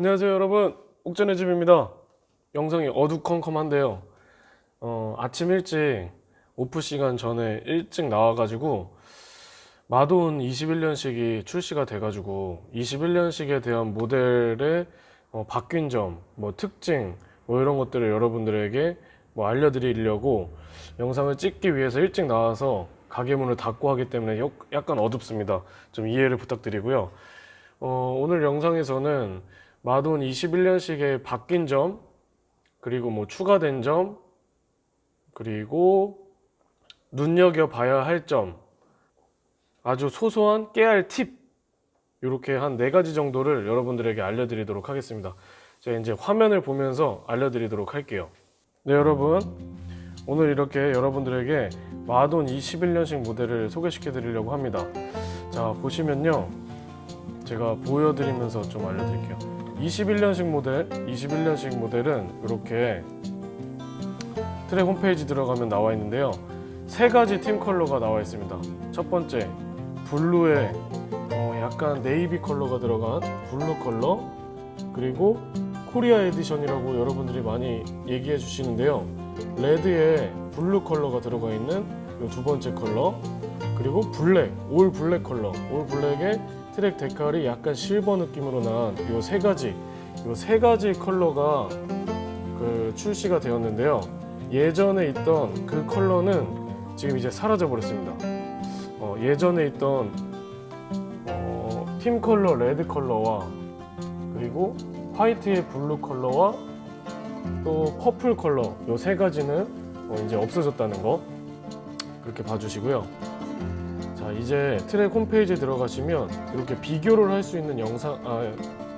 안녕하세요 여러분 옥전의 집입니다 영상이 어두컴컴한데요 어, 아침 일찍 오프 시간 전에 일찍 나와가지고 마돈 21년식이 출시가 돼가지고 21년식에 대한 모델의 어, 바뀐 점, 뭐 특징, 뭐 이런 것들을 여러분들에게 뭐 알려드리려고 영상을 찍기 위해서 일찍 나와서 가게 문을 닫고 하기 때문에 역- 약간 어둡습니다. 좀 이해를 부탁드리고요. 어, 오늘 영상에서는 마돈 21년식의 바뀐 점, 그리고 뭐 추가된 점, 그리고 눈여겨봐야 할 점, 아주 소소한 깨알 팁, 이렇게 한 네 가지 정도를 여러분들에게 알려드리도록 하겠습니다. 제가 이제 화면을 보면서 알려드리도록 할게요. 네, 여러분. 오늘 이렇게 여러분들에게 마돈 21년식 모델을 소개시켜 드리려고 합니다. 자, 보시면요. 제가 보여드리면서 좀 알려드릴게요. 21년식 모델, 21년식 모델은 이렇게 트랙 홈페이지 들어가면 나와 있는데요. 세 가지 팀 컬러가 나와 있습니다. 첫 번째, 블루에 어, 약간 네이비 컬러가 들어간 블루 컬러, 그리고 코리아 에디션이라고 여러분들이 많이 얘기해 주시는데요. 레드에 블루 컬러가 들어가 있는 이두 번째 컬러, 그리고 블랙, 올 블랙 컬러, 올 블랙에 트랙 데칼이 약간 실버 느낌으로 난 이 세 가지, 이 세 가지 컬러가 그 출시가 되었는데요. 예전에 있던 그 컬러는 지금 이제 사라져 버렸습니다. 어, 예전에 있던 어, 팀 컬러 레드 컬러와 그리고 화이트의 블루 컬러와 또 퍼플 컬러 요세 가지는 어, 이제 없어졌다는 거 그렇게 봐주시고요. 자 이제 트랙 홈페이지에 들어가시면 이렇게 비교를 할 수 있는 영상 아,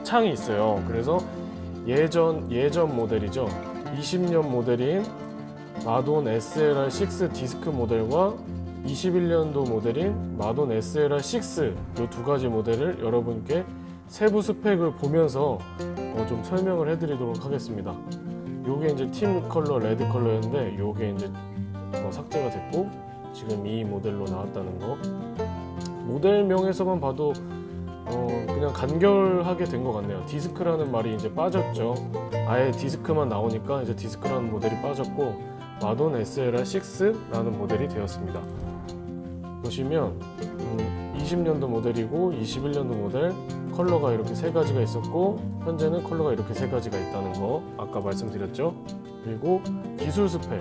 창이 있어요. 그래서 예전 예전 모델이죠. 20년 모델인 마돈 SLR6 디스크 모델과 21년도 모델인 마돈 SLR6 이 두 가지 모델을 여러분께 세부 스펙을 보면서 어, 좀 설명을 해드리도록 하겠습니다. 요게 이제 팀 컬러 레드 컬러였는데 요게 이제 어, 삭제가 됐고 지금 이 모델로 나왔다는 거 모델명에서만 봐도 어, 그냥 간결하게 된 것 같네요. 디스크라는 말이 이제 빠졌죠. 아예 디스크만 나오니까 이제 디스크라는 모델이 빠졌고 마돈 SLR6라는 모델이 되었습니다. 보시면 음, 20년도 모델이고 21년도 모델 컬러가 이렇게 세 가지가 있었고 현재는 컬러가 이렇게 세 가지가 있다는 거 아까 말씀드렸죠. 그리고 기술 스펙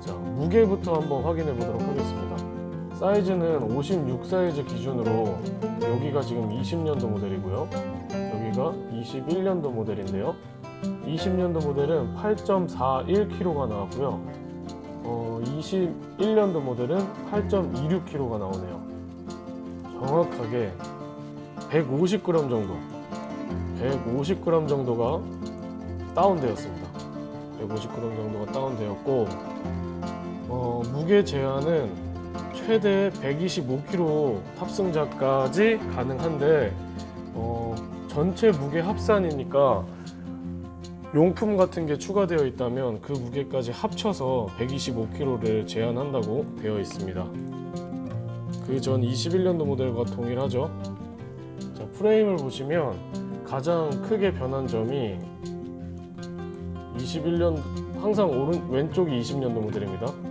자 무게부터 한번 확인해 보도록 하겠습니다. 사이즈는 56 사이즈 기준으로 여기가 지금 20년도 모델이고요. 여기가 21년도 모델인데요. 20년도 모델은 8.41kg가 나왔고요. 어, 21년도 모델은 8.26kg가 나오네요. 정확하게 150g 정도, 150g 정도가 다운되었습니다. 150g 정도가 다운되었고, 어, 무게 제한은 최대 125kg 탑승자까지 가능한데, 어, 전체 무게 합산이니까 용품 같은 게 추가되어 있다면 그 무게까지 합쳐서 125kg를 제한한다고 되어 있습니다. 그 전 21년도 모델과 동일하죠. 자, 프레임을 보시면 가장 크게 변한 점이 21년 항상 오른 왼쪽이 20년도 모델입니다.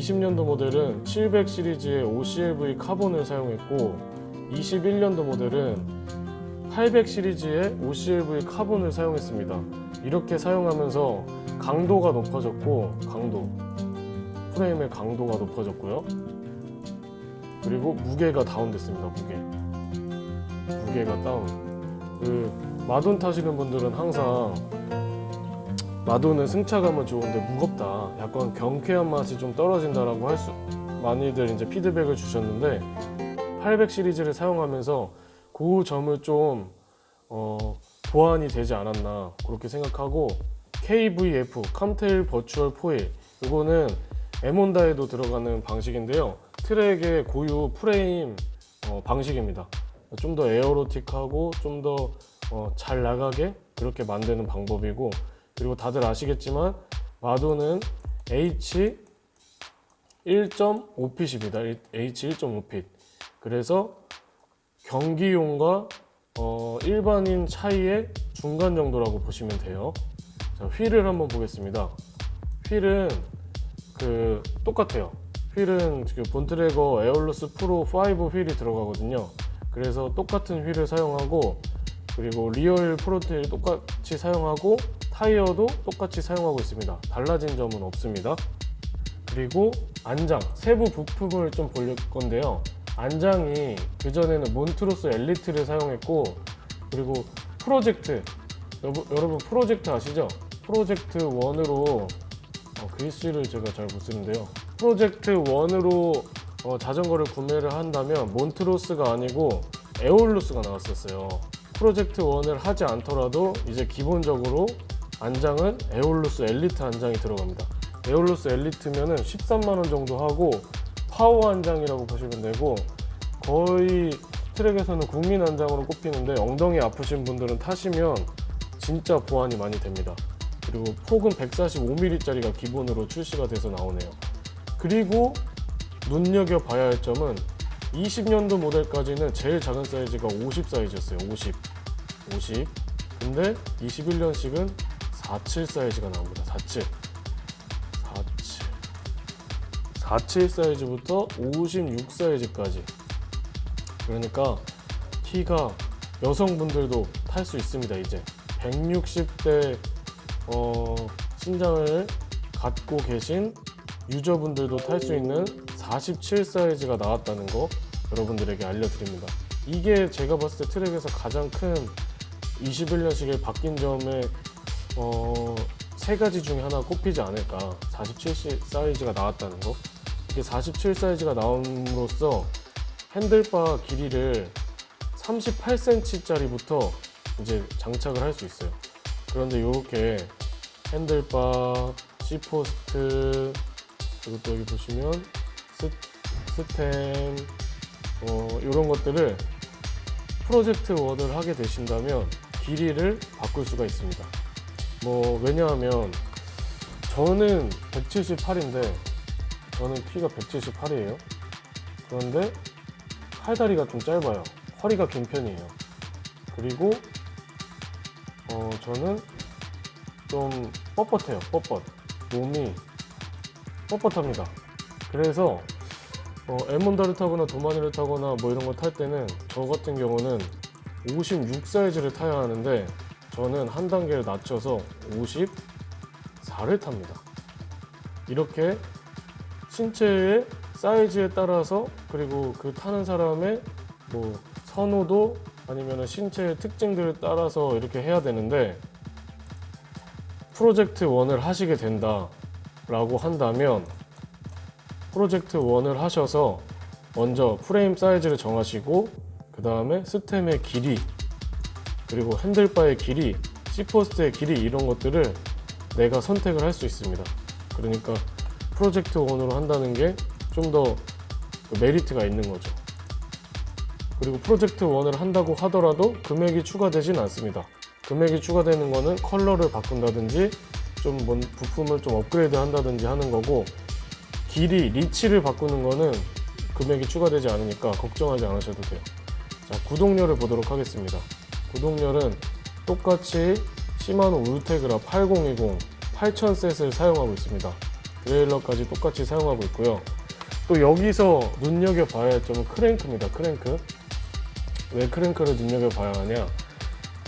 20년도 모델은 700 시리즈의 OCLV 카본을 사용했고 21년도 모델은 800 시리즈의 OCLV 카본을 사용했습니다. 이렇게 사용하면서 강도가 높아졌고 강도 프레임의 강도가 높아졌고요. 그리고 무게가 다운됐습니다. 무게 무게가 다운. 그 마돈 타시는 분들은 항상 마돈은 승차감은 좋은데 무겁다. 약간 경쾌한 맛이 좀 떨어진다라고 할 수 많이들 이제 피드백을 주셨는데 800 시리즈를 사용하면서 그 점을 좀 어, 보완이 되지 않았나 그렇게 생각하고 KVF 캄테일 버추얼 포일 이거는 에몬다에도 들어가는 방식인데요 트랙의 고유 프레임 어, 방식입니다 좀 더 에어로틱하고 좀 더잘 나가게 그렇게 만드는 방법이고 그리고 다들 아시겠지만 마도는 H 1.5핏입니다 H 1.5핏 그래서 경기용과 어, 일반인 차이의 중간 정도라고 보시면 돼요. 자, 휠을 한번 보겠습니다. 휠은 그 똑같아요. 휠은 지금 본트래거 에어로스 프로 5 휠이 들어가거든요. 그래서 똑같은 휠을 사용하고 그리고 리얼 프로테일 똑같이 사용하고 타이어도 똑같이 사용하고 있습니다. 달라진 점은 없습니다. 그리고 안장 세부 부품을 좀 볼 건데요. 안장이 그 전에는 몬트로스 엘리트를 사용했고 그리고 프로젝트 여러분 프로젝트 아시죠? 프로젝트 1으로 어, 글씨를 제가 잘 못 쓰는데요. 프로젝트 1으로 어, 자전거를 구매를 한다면 몬트로스가 아니고 에올루스가 나왔었어요. 프로젝트 1을 하지 않더라도 이제 기본적으로 안장은 에올루스 엘리트 안장이 들어갑니다. 에올루스 엘리트면은 13만 원 정도 하고 파워 안장이라고 보시면 되고 거의 트랙에서는 국민 안장으로 꼽히는데 엉덩이 아프신 분들은 타시면 진짜 보완이 많이 됩니다. 그리고 폭은 145mm짜리가 기본으로 출시가 돼서 나오네요. 그리고 눈여겨 봐야 할 점은 20년도 모델까지는 제일 작은 사이즈가 50 사이즈였어요. 50. 50. 근데 21년식은 47 사이즈가 나옵니다. 47. 47. 47 사이즈부터 56 사이즈까지. 그러니까 키가 여성분들도 탈 수 있습니다. 이제 160대 어, 신장을 갖고 계신 유저분들도 탈 수 있는 47 사이즈가 나왔다는 거 여러분들에게 알려드립니다. 이게 제가 봤을 때 트랙에서 가장 큰 21년식에 바뀐 점에 어, 세 가지 중에 하나 꼽히지 않을까. 47 사이즈가 나왔다는 거. 이게 47 사이즈가 나옴으로써 핸들바 길이를 38cm짜리부터 이제 장착을 할 수 있어요. 그런데 이렇게 핸들바, C포스트, 그리고 또 여기 보시면 스, 스템, 어, 이런 것들을 프로젝트 워드를 하게 되신다면 길이를 바꿀 수가 있습니다. 뭐, 왜냐하면 저는 178인데 저는 키가 178이에요. 그런데 팔다리가 좀 짧아요. 허리가 긴 편이에요. 그리고 어, 저는 좀 뻣뻣해요. 뻣뻣. 몸이 뻣뻣합니다. 그래서 어, 에몬다를 타거나 도마니를 타거나 뭐 이런 거 탈 때는 저 같은 경우는 56 사이즈를 타야 하는데 저는 한 단계를 낮춰서 54를 탑니다. 이렇게 신체의 사이즈에 따라서 그리고 그 타는 사람의 뭐 선호도 아니면 신체의 특징들을 따라서 이렇게 해야 되는데 프로젝트 1을 하시게 된다 라고 한다면 프로젝트 1을 하셔서 먼저 프레임 사이즈를 정하시고 그 다음에 스템의 길이 그리고 핸들바의 길이 C포스트의 길이 이런 것들을 내가 선택을 할 수 있습니다. 그러니까 프로젝트 1으로 한다는 게 좀 더 메리트가 있는 거죠. 그리고 프로젝트 1을 한다고 하더라도 금액이 추가되진 않습니다. 금액이 추가되는 거는 컬러를 바꾼다든지 좀뭔 부품을 좀 업그레이드 한다든지 하는 거고 길이, 리치를 바꾸는 거는 금액이 추가되지 않으니까 걱정하지 않으셔도 돼요. 자, 구동열을 보도록 하겠습니다. 구동열은 똑같이 시마노 울테그라 8020 8000셋을 사용하고 있습니다. 드레일러까지 똑같이 사용하고 있고요. 또 여기서 눈여겨봐야 할 점은 크랭크입니다. 크랭크. 왜 크랭크를 눈여겨봐야 하냐?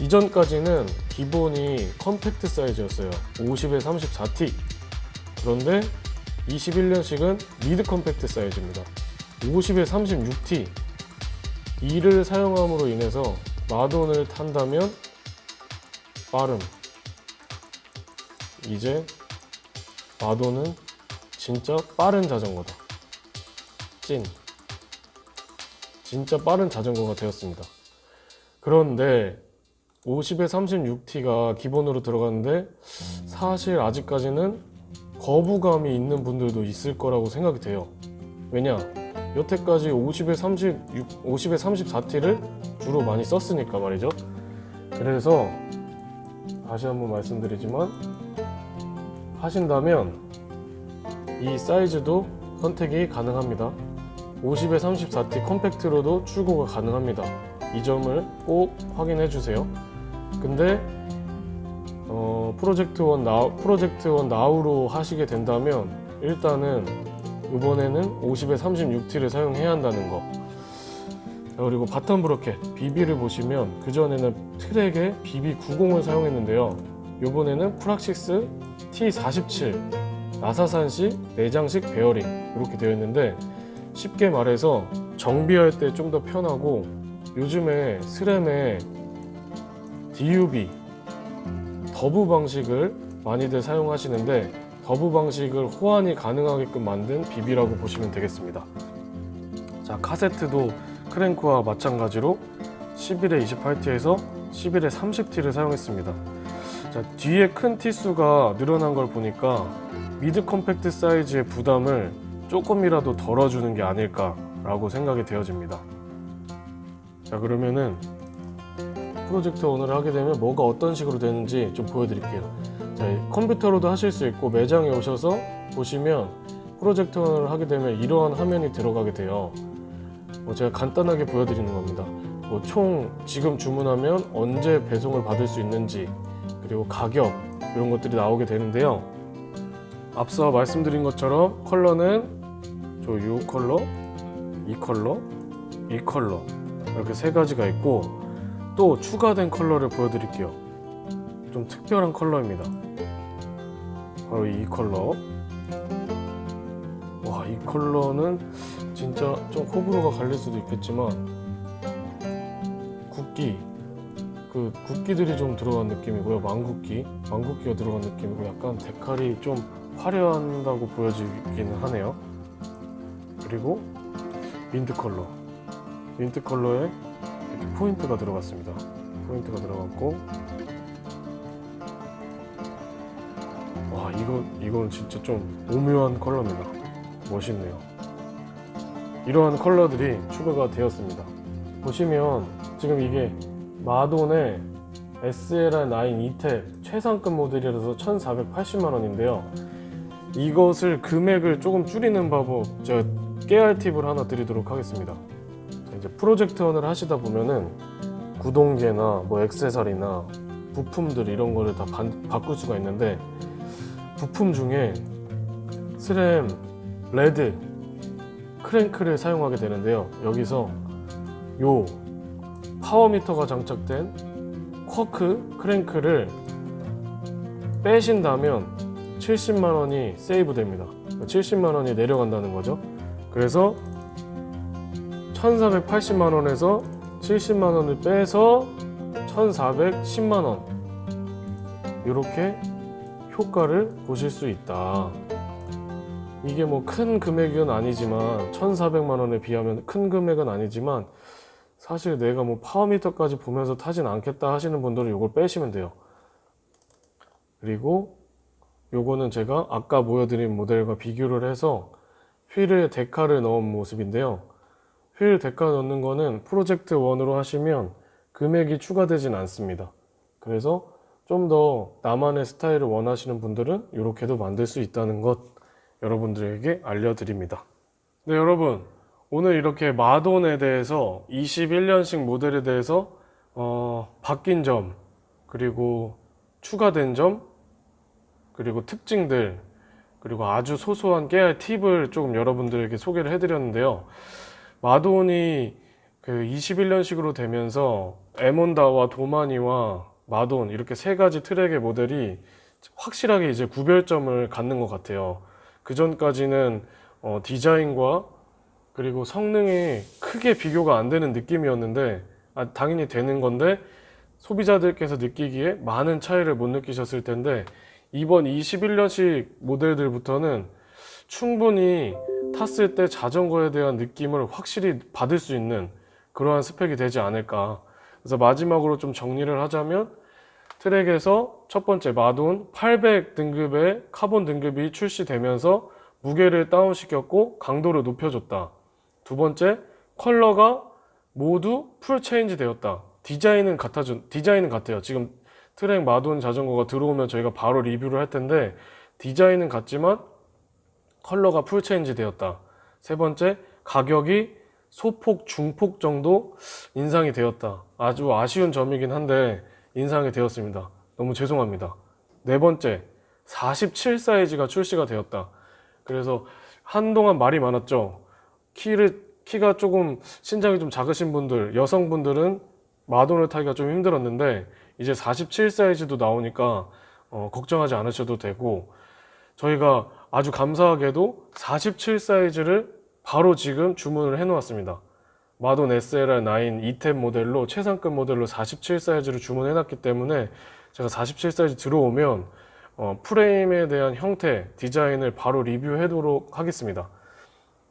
이전까지는 기본이 컴팩트 사이즈였어요. 50에 34T. 그런데 21년식은 미드 컴팩트 사이즈입니다. 50에 36T. 이를 사용함으로 인해서 마돈을 탄다면 빠름. 이제 마돈은 진짜 빠른 자전거다. 찐. 진짜 빠른 자전거가 되었습니다. 그런데 50에 36T가 기본으로 들어갔는데 사실 아직까지는 거부감이 있는 분들도 있을 거라고 생각이 돼요. 왜냐? 여태까지 50에 36, 50에 34T를 주로 많이 썼으니까 말이죠. 그래서 다시 한번 말씀드리지만 하신다면 이 사이즈도 선택이 가능합니다. 50에 34T 컴팩트로도 출고가 가능합니다. 이 점을 꼭 확인해 주세요. 근데 어, 프로젝트 원 나우, 프로젝트 원 나우로 하시게 된다면 일단은 이번에는 50에 36T를 사용해야 한다는 거. 자, 그리고 바텀 브로켓 BB를 보시면 그 전에는 트랙에 BB 90을 사용했는데요. 이번에는 프락시스 T47 나사산식 내장식 베어링 이렇게 되어 있는데 쉽게 말해서 정비할 때 좀 더 편하고 요즘에 스램에 DUB 더브 방식을 많이들 사용하시는데 더브 방식을 호환이 가능하게끔 만든 비비라고 보시면 되겠습니다. 자 카세트도 크랭크와 마찬가지로 11에 28T에서 11에 30T를 사용했습니다. 자 뒤에 큰 T수가 늘어난 걸 보니까 미드 컴팩트 사이즈의 부담을 조금이라도 덜어주는 게 아닐까 라고 생각이 되어집니다. 자 그러면은 프로젝트 오너를 하게 되면 뭐가 어떤 식으로 되는지 좀 보여드릴게요. 자, 이 컴퓨터로도 하실 수 있고 매장에 오셔서 보시면 프로젝트 오너를 하게 되면 이러한 화면이 들어가게 돼요. 뭐 제가 간단하게 보여드리는 겁니다. 뭐 총 지금 주문하면 언제 배송을 받을 수 있는지 그리고 가격 이런 것들이 나오게 되는데요. 앞서 말씀드린 것처럼 컬러는 저요 컬러, 이 컬러, 이 컬러 이렇게 세 가지가 있고 또 추가된 컬러를 보여드릴게요. 좀 특별한 컬러입니다. 바로 이 컬러. 와, 이 컬러는 진짜 좀 호불호가 갈릴 수도 있겠지만 국기 그 국기들이 좀 들어간 느낌이고요. 망국기, 망국기가 들어간 느낌이고 약간 데칼이 좀 화려한다고 보여지기는 하네요. 그리고 민트 컬러, 민트 컬러에 이렇게 포인트가 들어갔습니다. 포인트가 들어갔고 와 이거 이건 진짜 좀 오묘한 컬러입니다. 멋있네요. 이러한 컬러들이 추가가 되었습니다. 보시면 지금 이게 마돈의 SLR9 2탭 최상급 모델이라서 1,480만 원인데요. 이것을 금액을 조금 줄이는 방법 제가 깨알 팁을 하나 드리도록 하겠습니다. 자, 이제 프로젝트원을 하시다 보면은 구동계나 뭐 액세서리나 부품들 이런 거를 다 반- 바꿀 수가 있는데 부품 중에 스램, 레드, 크랭크를 사용하게 되는데요. 여기서 요 파워미터가 장착된 쿼크 크랭크를 빼신다면 70만 원이 세이브 됩니다. 70만 원이 내려간다는 거죠. 그래서 1,480만 원에서 70만 원을 빼서 1,410만 원 이렇게 효과를 보실 수 있다. 이게 뭐 큰 금액은 아니지만 1,400만 원에 비하면 큰 금액은 아니지만 사실 내가 뭐 파워미터까지 보면서 타진 않겠다 하시는 분들은 이걸 빼시면 돼요. 그리고 요거는 제가 아까 보여드린 모델과 비교를 해서 휠에 데카를 넣은 모습인데요. 휠 데카 넣는 거는 프로젝트 1으로 하시면 금액이 추가되진 않습니다. 그래서 좀 더 나만의 스타일을 원하시는 분들은 이렇게도 만들 수 있다는 것 여러분들에게 알려드립니다. 네, 여러분. 오늘 이렇게 마돈에 대해서 21년식 모델에 대해서 어, 바뀐 점, 그리고 추가된 점, 그리고 특징들, 그리고 아주 소소한 깨알 팁을 조금 여러분들에게 소개를 해드렸는데요. 마돈이 그 21년식으로 되면서 에몬다와 도마니와 마돈 이렇게 세 가지 트랙의 모델이 확실하게 이제 구별점을 갖는 것 같아요. 그 전까지는 어, 디자인과 그리고 성능이 크게 비교가 안 되는 느낌이었는데 아, 당연히 되는 건데 소비자들께서 느끼기에 많은 차이를 못 느끼셨을 텐데 이번 21년식 모델들부터는 충분히 탔을 때 자전거에 대한 느낌을 확실히 받을 수 있는 그러한 스펙이 되지 않을까. 그래서 마지막으로 좀 정리를 하자면 트랙에서 첫 번째 마돈 800 등급의 카본 등급이 출시되면서 무게를 다운시켰고 강도를 높여줬다. 두 번째 컬러가 모두 풀 체인지 되었다. 디자인은 같아준 디자인은 같아요. 지금 트랙 마돈 자전거가 들어오면 저희가 바로 리뷰를 할 텐데 디자인은 같지만 컬러가 풀 체인지 되었다. 세 번째 가격이 소폭 중폭 정도 인상이 되었다. 아주 아쉬운 점이긴 한데 인상이 되었습니다. 너무 죄송합니다. 네 번째, 47 사이즈가 출시가 되었다. 그래서 한동안 말이 많았죠. 키를 키가 조금 신장이 좀 작으신 분들, 여성분들은 마돈을 타기가 좀 힘들었는데 이제 47 사이즈도 나오니까 어, 걱정하지 않으셔도 되고 저희가 아주 감사하게도 47 사이즈를 바로 지금 주문을 해 놓았습니다. 마돈 SLR9 2탭 모델로 최상급 모델로 47 사이즈를 주문해 놨기 때문에 제가 47 사이즈 들어오면 어, 프레임에 대한 형태, 디자인을 바로 리뷰하도록 하겠습니다.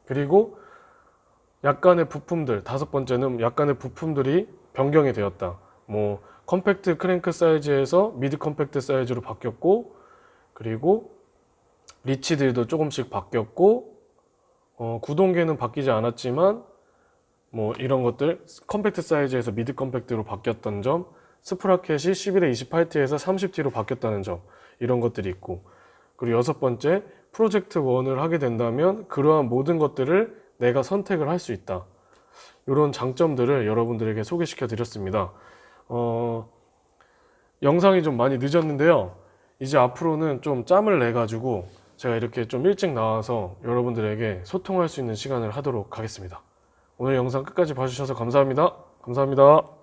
그리고 약간의 부품들, 다섯 번째는 약간의 부품들이 변경이 되었다. 뭐 컴팩트 크랭크 사이즈에서 미드 컴팩트 사이즈로 바뀌었고, 그리고 리치들도 조금씩 바뀌었고, 어, 구동계는 바뀌지 않았지만, 뭐 이런 것들 컴팩트 사이즈에서 미드 컴팩트로 바뀌었던 점, 스프라켓이 11에 28T에서 30T로 바뀌었다는 점, 이런 것들이 있고, 그리고 여섯 번째 프로젝트 1을 하게 된다면 그러한 모든 것들을 내가 선택을 할 수 있다. 이런 장점들을 여러분들에게 소개시켜 드렸습니다. 어, 영상이 좀 많이 늦었는데요. 이제 앞으로는 좀 짬을 내 가지고 제가 이렇게 좀 일찍 나와서 여러분들에게 소통할 수 있는 시간을 하도록 하겠습니다. 오늘 영상 끝까지 봐주셔서 감사합니다. 감사합니다.